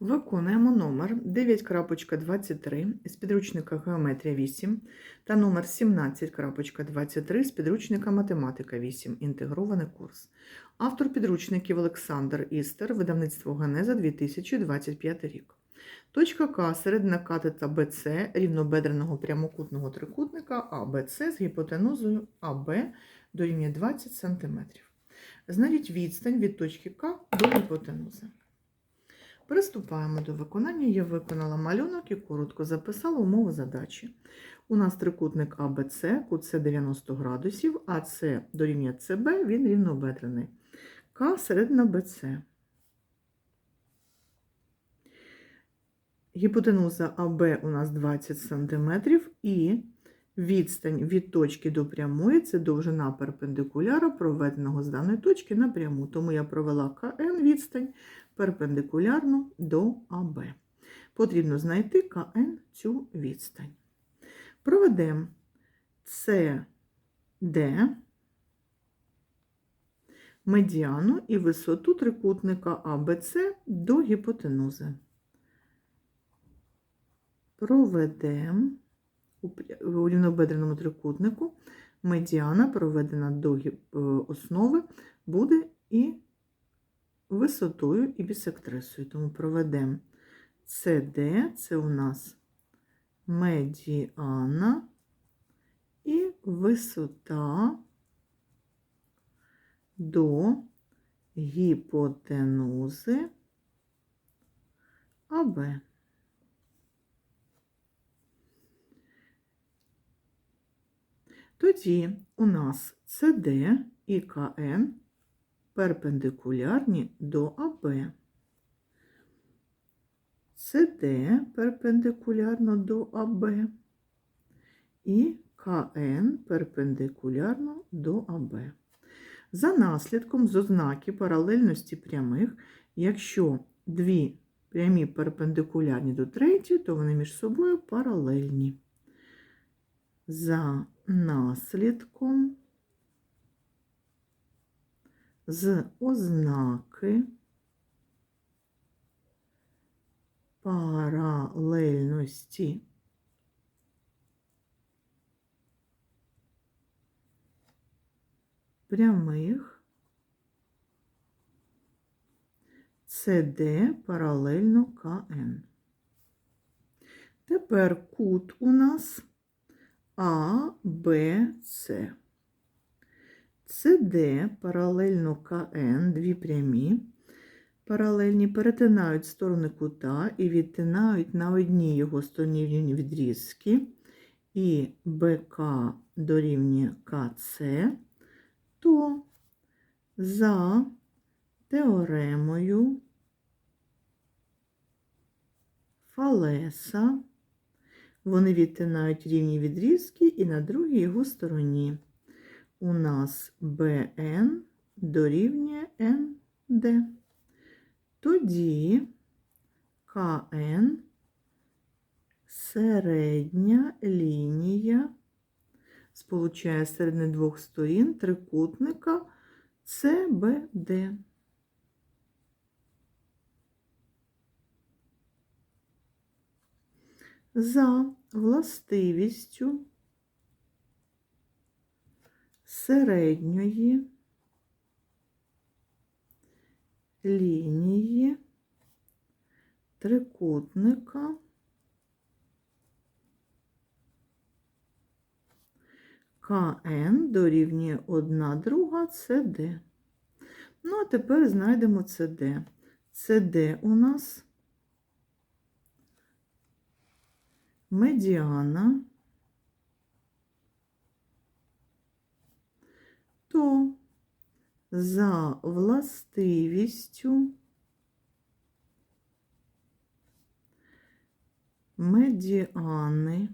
Виконуємо номер 9.23 з підручника Геометрія 8 та номер 17.23 з підручника Математика 8. Інтегрований курс. Автор підручників Олександр Істер, видавництво Генеза 2025 рік. Точка К середина катета БЦ рівнобедреного прямокутного трикутника АБЦ з гіпотенузою АБ дорівнює 20 см. Знайдіть відстань від точки К до гіпотенузи. Приступаємо до виконання. Я виконала малюнок і коротко записала умови задачі. У нас трикутник АБЦ, кут С 90 градусів, АС дорівнює СБ, він рівнобедрений. К середина БЦ. Гіпотенуза АБ у нас 20 см і відстань від точки до прямої це довжина перпендикуляра, проведеного з даної точки на пряму. Тому я провела КН відстань перпендикулярно до АБ. Потрібно знайти КН цю відстань. Проведемо СД, медіану і висоту трикутника АБЦ до гіпотенузи. Проведемо у рівнобедреному трикутнику медіана, проведена до основи, буде і висотою і бісектрисою. Тому проведемо CD, це у нас медіана і висота до гіпотенузи АБ. Тоді у нас CD і КН перпендикулярні до АБ. CD перпендикулярно до АБ і КН перпендикулярно до АБ. За наслідком з ознаки паралельності прямих, якщо дві прямі перпендикулярні до третьої, то вони між собою паралельні. За наслідком з ознаки паралельності прямих CD паралельно КН. Тепер кут у нас А, Б, С. CD паралельно КН, дві прямі, паралельні перетинають сторони кута і відтинають на одній його стороні відрізки, і БК дорівнює КЦ, то за теоремою Фалеса вони відтинають рівні відрізки і на другій його стороні у нас BN дорівнює ND. Тоді КН середня лінія сполучає середини двох сторін трикутника CBD. За властивістю середньої лінії трикутника КН дорівнює 1 друга СД. Ну, а тепер знайдемо СД. СД у нас медіана. То за властивістю медіани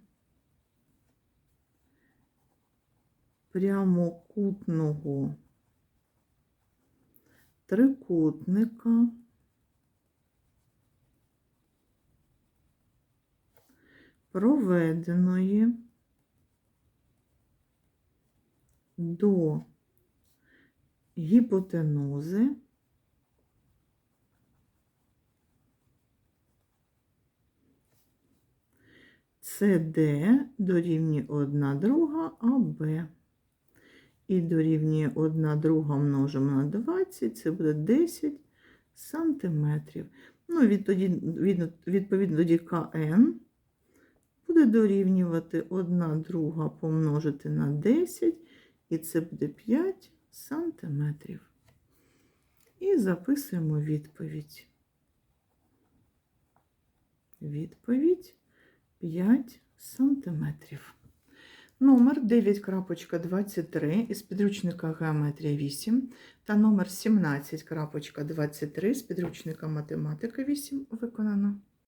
прямокутного трикутника проведеної до гіпотенузи. СД дорівнює 1 друга АБ. І дорівнює 1 друга множимо на 20, це буде 10 сантиметрів. Ну, відповідно, відповідно тоді КН буде дорівнювати 1 друга помножити на 10, і це буде 5 сантиметрів. І записуємо відповідь. Відповідь 5 сантиметрів. Номер 9.23 із підручника Геометрія 8 та номер 17.23 з підручника Математика 8 виконано.